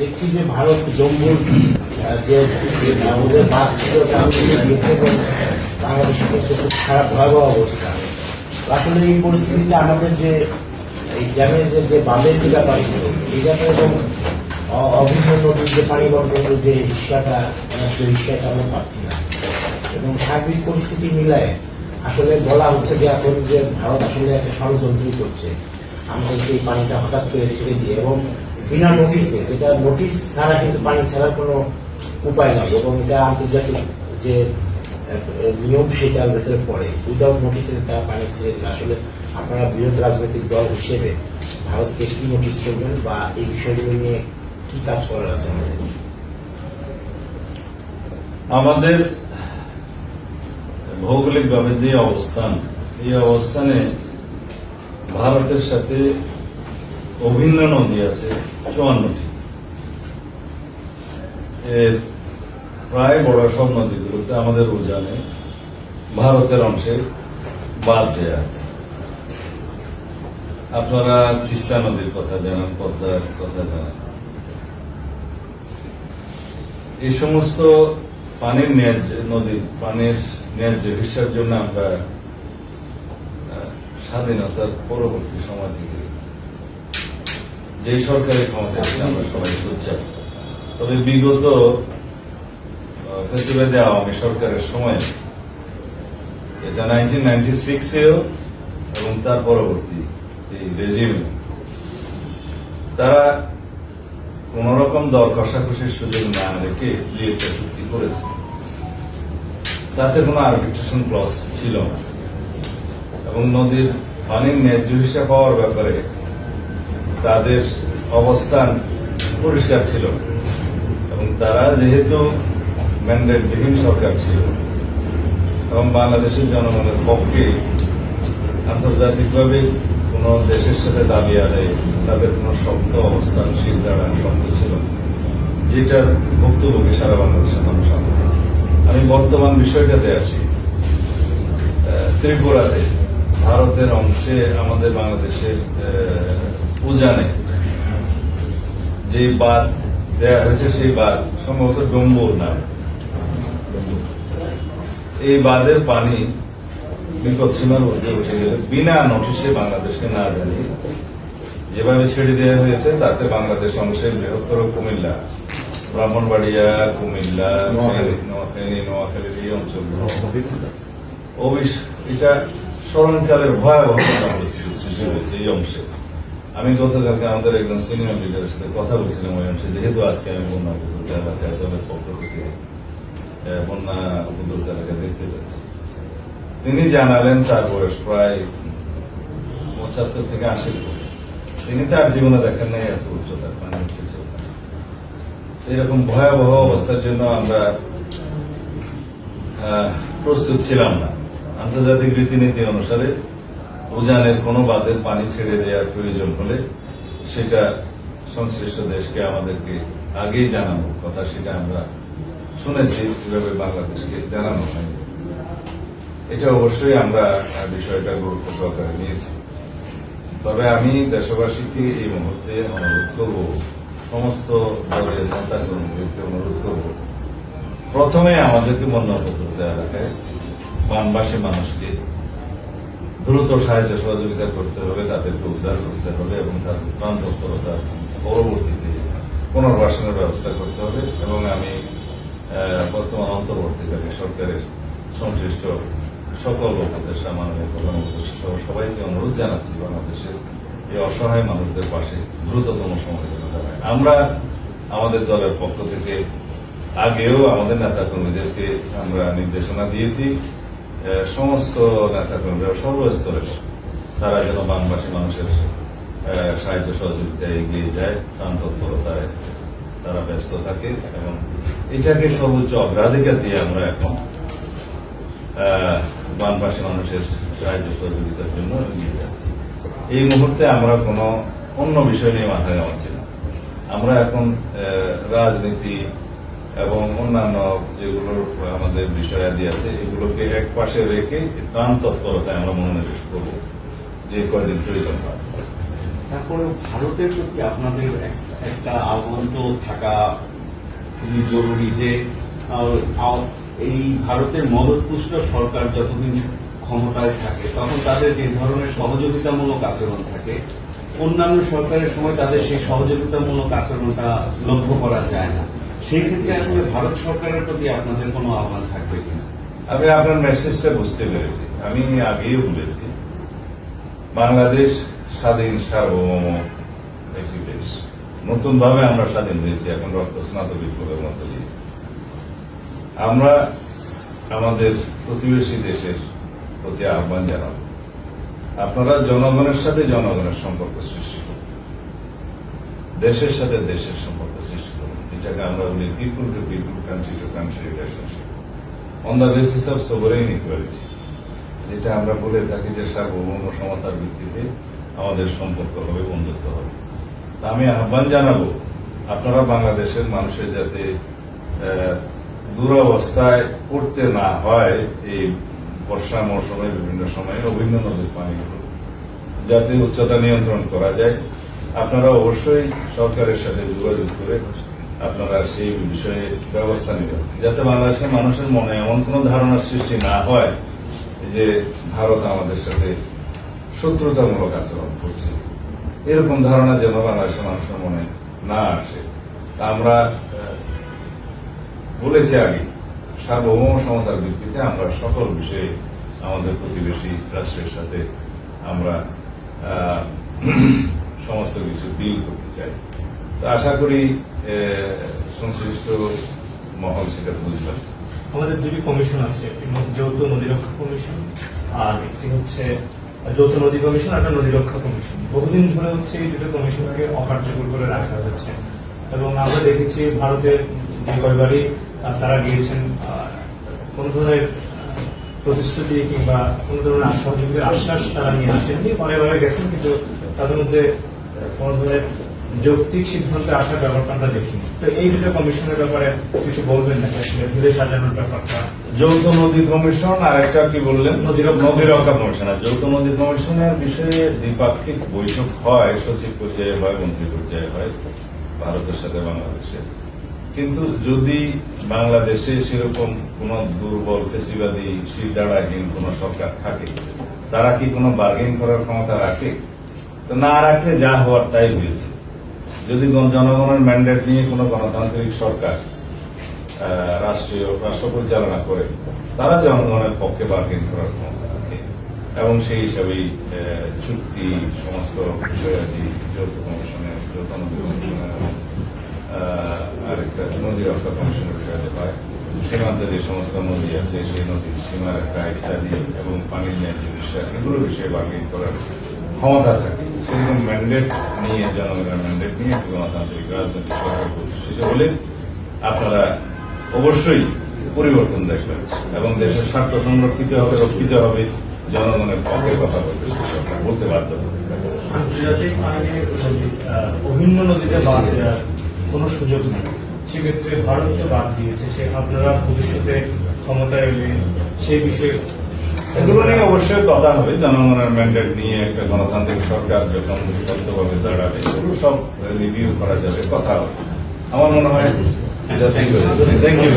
দেখছি যে ভারত জম্মুর যে ওদের বাদ ছিল বাংলাদেশের খুব খারাপ, ভয়াবহ অবস্থা। আসলে এই পরিস্থিতিতে আমাদের যে, এই ড্যামেজের যে বাঁধের যে ব্যাপারগুলো এই ব্যাপারে এবং নদীর যে পানি বন্টনের যে হিসাটা যে হিসাটা আমরা পাচ্ছি না। এবং সার্বিক পরিস্থিতি মিলায় আসলে বলা হচ্ছে যে এখন যে ভারত আসলে একটা ষড়যন্ত্রই করছে। আমাদেরকে এই পানিটা হঠাৎ করে ছেড়ে দিয়ে, এবং বিনা নোটিসে যেটা নোটিস ছাড়া কিন্তু পানি ছাড়ার কোনো উপায় নাই এবং এটা আন্তর্জাতিক যে নিয়ম সেটার ভেতরে পড়ে। উইদাউট নোটিসে তারা পানি ছেড়ে আসলে আপনারা বৃহৎ রাজনৈতিক দল হিসেবে ভারতকে কি নোটিস করবেন বা এই বিষয়গুলো নিয়ে কি কাজ করার আছে আমাদের? আমাদের ভৌগোলিকভাবে যে অবস্থান, এই অবস্থানে ভারতের সাথে অভিন্ন নদী আছে চুয়ান্নটি এর প্রায় বড় সব নদীগুলোতে আমাদের উজানে ভারতের অংশে বাদ দেয়া আছে। আপনারা তিস্তা নদীর কথা জানান, পদ্মার কথা জানান। এই সমস্ত পানির ন্যায্য, নদীর পানির ন্যায্য হিসার জন্য আমরা স্বাধীনতার পরবর্তী সময় থেকে যে সরকারি ক্ষমতা আছে, আমরা সবাই সোচ্চার তবে বিগত ফেসিবাদে আওয়ামী সরকারের সময়, এটা নাইনটিন নাইনটি সিক্সেও এবং তার পরবর্তী এই রেজিমে তারা কোন রকম দর কষাকষির সুযোগ না রেখে দুই একটা চুক্তি করেছে। তাতে কোনো আরবিট্রেশন ক্লস ছিল না। এবং নদীর পানির ন্যায্য হিসাব পাওয়ার ব্যাপারে তাদের অবস্থান পরিষ্কার ছিল। এবং তারা যেহেতু ম্যান্ডেটবিহীন সরকার ছিল, এবং বাংলাদেশের জনগণের পক্ষে আন্তর্জাতিকভাবে কোন দেশের সাথে দাবি আদায় তাদের কোন শক্ত অবস্থান শীল দাঁড়ান শক্ত ছিল, যেটার ভুক্তভোগী সারা বাংলাদেশের মানুষ আমি বর্তমান বিষয়টাতে আসি। ত্রিপুরাতে ভারতের অংশে আমাদের বাংলাদেশের উজানে যে বাদ দেয়া হয়েছে সেই বাদ সম্ভবত ডম্বুর নাম। এই বাঁধের পানি বিপদ সীমার ঊর্ধ্বে উঠে গেলে বিনা নোটিশে বাংলাদেশকে না জানিয়ে যেভাবে ছেড়ে দেওয়া হয়েছে তাতে বাংলাদেশ অংশের বৃহত্তর কুমিল্লা ব্রাহ্মণবাড়িয়া কুমিল্লা নোয়াখালী। নোয়াখালী এই অবিশ- এটা স্মরণকালের ভয়াবহ পরিস্থিতি সৃষ্টি হয়েছে এই অংশে। আমি গতকালকে আমাদের একজন সিনিয়র লিডারের সাথে কথা বলছিলাম ওই অংশে, যেহেতু আজকে আমি বন্যা উপদ্রুত এলাকায় দলের পক্ষ থেকে বন্যা উপদ্রুত এলাকা দেখতে যাচ্ছি। তিনি জানালেন তার বয়স প্রায় পঁচাত্তর থেকে আশি তিনি তার জীবনে দেখেন নাই এত উচ্চতার পানি উঠেছে এরকম ভয়াবহ অবস্থার জন্য আমরা প্রস্তুত ছিলাম না। আন্তর্জাতিক রীতিনীতি অনুসারে উজানের কোনো বাদের পানি ছেড়ে দেওয়ার প্রয়োজন হলে সেটা সংশ্লিষ্ট দেশকে আমাদেরকে আগেই জানানোর কথা সেটা আমরা শুনেছি কীভাবে বাংলাদেশকে জানানো হয় এটা অবশ্যই আমরা বিষয়টা গুরুত্ব সহকারে নিয়েছি। তবে আমি দেশবাসীকে এই মুহূর্তে অনুরোধ করব, সমস্ত দলের নেতা কর্মীদেরকে অনুরোধ করব, প্রথমে আমাদেরকে বন্যাপত্র এলাকায় বানবাসী মানুষকে দ্রুত সাহায্য সহযোগিতা করতে হবে, তাদেরকে উদ্ধার করতে হবে এবং তাদের ত্রাণ তৎপরতার পরবর্তীতে পুনর্বাসনের ব্যবস্থা করতে হবে এবং আমি বর্তমান অন্তর্বর্তীকালীন সরকারের সংশ্লিষ্ট সকল উপদেষ্টা মাননীয় প্রধান উপদেষ্টা সহ সবাইকে অনুরোধ জানাচ্ছি বাংলাদেশের এই অসহায় মানুষদের পাশে দ্রুততম সময় যেন দাঁড়ায়। আমরা আমাদের দলের পক্ষ থেকে আগেও আমাদের নেতা কর্মীদেরকে আমরা নির্দেশনা দিয়েছি। সমস্ত নেতা কর্মীরা সর্বস্তরের তারা যেন বাংলাদেশী মানুষের সাহায্য সহযোগিতায় এগিয়ে যায় ত্রাণ তৎপরতায় তারা ব্যস্ত থাকে এবং এটাকে সর্বোচ্চ অগ্রাধিকার দিয়ে আমরা এখন বানবাসী মানুষের সাহায্য সহযোগিতার জন্য এগিয়ে যাচ্ছি। এই মুহূর্তে আমরা কোনো অন্য বিষয় নিয়ে মাথায় ঘামাচ্ছি না। আমরা এখন রাজনীতি এবং অন্যান্য যেগুলো আমাদের বিষয়াদি আছে, এগুলোকে এক পাশে রেখে ত্রাণ তৎপরতায় আমরা মনোনিবেশ করব, যে কয়দিন প্রয়োজন হয় তারপরে ভারতের প্রতি আপনাদের একটা আহ্বান তো থাকা খুবই জরুরি যে এই ভারতের মদতপুষ্ট সরকার যতদিন ক্ষমতায় থাকে, তখন তাদের যে ধরনের সহযোগিতামূলক আচরণ থাকে, অন্যান্য সরকারের সময় তাদের সেই সহযোগিতামূলক আচরণটা লক্ষ্য করা যায় না। সেই ক্ষেত্রে আসলে ভারত সরকারের প্রতি আপনাদের কোনো আহ্বান থাকবে কিনা? আমি আপনার মেসেজটা বুঝতে পেরেছি। আমি আগেও বলেছি, বাংলাদেশ স্বাধীন সার্বভৌম একটি দেশ। নতুন ভাবে আমরা স্বাধীন হয়েছি, এখন রক্ত স্নাত বিপ্লবের মধ্য দিয়ে। আমরা আমাদের প্রতিবেশী দেশের প্রতি আহ্বান জানাব। আপনারা জনগণের সাথে জনগণের সম্পর্ক সৃষ্টি করুন। দেশের সাথে দেশের সম্পর্ক সৃষ্টি যেটাকে আমরা বলি people to people country to country relationship on the basis of sovereign equality যেটা আমরা বলে থাকি যে সার্বভৌম সমতার ভিত্তিতে আমাদের সম্পর্ক হবে, বন্ধুত্ব হবে। তা আমি আহ্বান জানাব, আপনারা বাংলাদেশের মানুষের যাতে দুরবস্থায় পড়তে না হয় এই বর্ষা মৌসুমে বিভিন্ন সময়ে অভিন্ন নদীর পানিগুলো, যাতে উচ্চতা নিয়ন্ত্রণ করা যায়। আপনারা অবশ্যই সরকারের সাথে যোগাযোগ করে আপনারা সেই বিষয়ে ব্যবস্থা নেবেন। যাতে বাংলাদেশের মানুষের মনে এমন কোন ধারণার সৃষ্টি না হয় যে ভারত আমাদের সাথে শত্রুতামূলক আচরণ করছে। এরকম ধারণা যেন বাংলাদেশের মানুষের মনে না আসে। আমরা বলেছি আগে, সার্বভৌম সমতার ভিত্তিতে আমরা সকল বিষয়ে আমাদের প্রতিবেশী রাষ্ট্রের সাথে আমরা সমস্ত কিছু ডিল করতে চাই। আশা করি সংশ্লিষ্ট মহল সেটা বুঝলাম আমাদের দুটি কমিশন আছে যৌথ নদী রক্ষা কমিশন আর একটি হচ্ছে যৌথ নদী কমিশন আর নদী রক্ষা কমিশন। বহুদিন ধরে হচ্ছে এই দুটো কমিশনকে অকার্যকর করে রাখা হয়েছে। এবং আমরা দেখেছি ভারতের যে কয়বারই তারা গিয়েছেন কোন ধরনের প্রতিশ্রুতি কিংবা কোন ধরনের সহযোগিতার আশ্বাস তারা নিয়ে আসেননি পরে গেছেন, কিন্তু তাদের মধ্যে কোন ধরনের যৌক্তিক সিদ্ধান্তে আসার ব্যাপারটা আমরা দেখিনি। তো এই দুটো কমিশনের ব্যাপারে কিছু বলবেন আসলে ঢেলে সাজানোর ব্যাপারটা। যৌথ নদী কমিশন আর একটা কি বললেন? নদী রক্ষা- নদী রক্ষা কমিশন। আর যৌথ নদী কমিশনের বিষয়ে দ্বিপাক্ষিক বৈঠক হয় সচিব পর্যায়ে হয় মন্ত্রী পর্যায়ে হয় ভারতের সাথে বাংলাদেশের কিন্তু যদি বাংলাদেশে সেরকম কোন দুর্বল ফেসিবাদী শিরদাঁড়াহীন কোন সরকার থাকে তারা কি কোনো বার্গেন করার ক্ষমতা রাখে? তো না রাখলে যা হওয়ার তাই হয়েছে। যদি জনগণের ম্যান্ডেট নিয়ে কোনো গণতান্ত্রিক সরকার রাষ্ট্রীয় রাষ্ট্র পরিচালনা করে, তারা জনগণের পক্ষে বার্গেন করার ক্ষমতা রাখে। এবং সেই হিসাবেই চুক্তি, সমস্ত বিষয়াদি যৌথ কমিশনের যৌথ কমিশনের আরেকটা নদী রক্ষা কমিশনের বিষয়াদি হয় সীমান্তে যে সমস্ত নদী আছে, সেই নদীর সীমারেখা ইত্যাদি এবং পানির ন্যায্য বিশ্বাস এগুলো বিষয়ে বার্গেন করার ক্ষমতা থাকে। সেরকম ম্যান্ডেট নিয়ে জনগণের ম্যান্ডেট নিয়ে একটি গণতান্ত্রিক রাজনৈতিক সরকার প্রতিষ্ঠিত হলে আপনারা অবশ্যই পরিবর্তন দেখবেন এবং দেশের স্বার্থ সংরক্ষিত হবে, রক্ষিত হবে, জনগণের পক্ষে কথা বলবে সরকার বলতে বাধ্য হবে আন্তর্জাতিক আইনে অভিন্ন নদীতে বাদ দেওয়ার কোনো সুযোগ নেই। সেক্ষেত্রে ভারত তো বাদ দিয়েছে, সে আপনারা ভবিষ্যতে ক্ষমতায় এলে সেই বিষয়ে এগুলো নিয়ে অবশ্যই কথা হবে। জনগণের ম্যান্ডেট নিয়ে একটা গণতান্ত্রিক সরকার যখন সত্যভাবে দাঁড়াবে, এগুলো সব রিভিউ করা যাবে, কথা হবে। আমার মনে হয় থ্যাংক ইউ থ্যাংক ইউ